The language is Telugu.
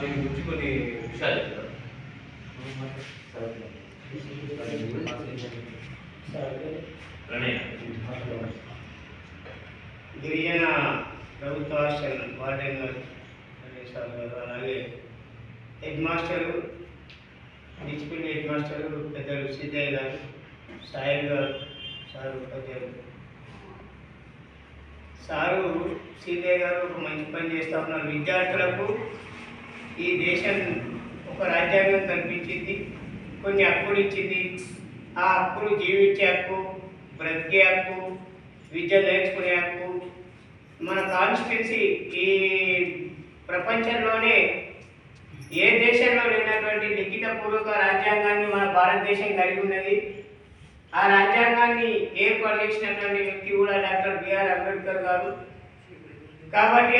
దీని గురించి కొన్ని విషయాలు చెప్తారు. ప్రణయ్ గిరిజన ప్రభుత్వ హాస్టల్ వార్డెన్ గారు గణేష్ సార్ గారు అలాగే head master discipline head master పెద్దలు సీతయ్య గారు సాయి గారు సారు ఉపాధ్యాయులు సారు సీతయ్య గారు ఒక మంచి పని చేస్తా ఉన్నారు. విద్యార్థులకు ఈ దేశం ఒక రాజ్యాంగం కల్పించింది కొన్ని హక్కులు ఇచ్చింది. ఆ హక్కులు జీవించే హక్కు బ్రతికే హక్కు విద్య నేర్చుకునే హక్కు. మన కాన్స్టిట్యున్సీ ఈ ప్రపంచంలోనే ఏ దేశంలో లేనటువంటి లిఖిత పూర్వక రాజ్యాంగాన్ని మన భారతదేశం కలిగి ఉన్నది. ఆ రాజ్యాంగాన్ని ఏర్పాటు చేసినటువంటి వ్యక్తి కూడా డాక్టర్ బిఆర్ అంబేద్కర్ గారు. కాబట్టి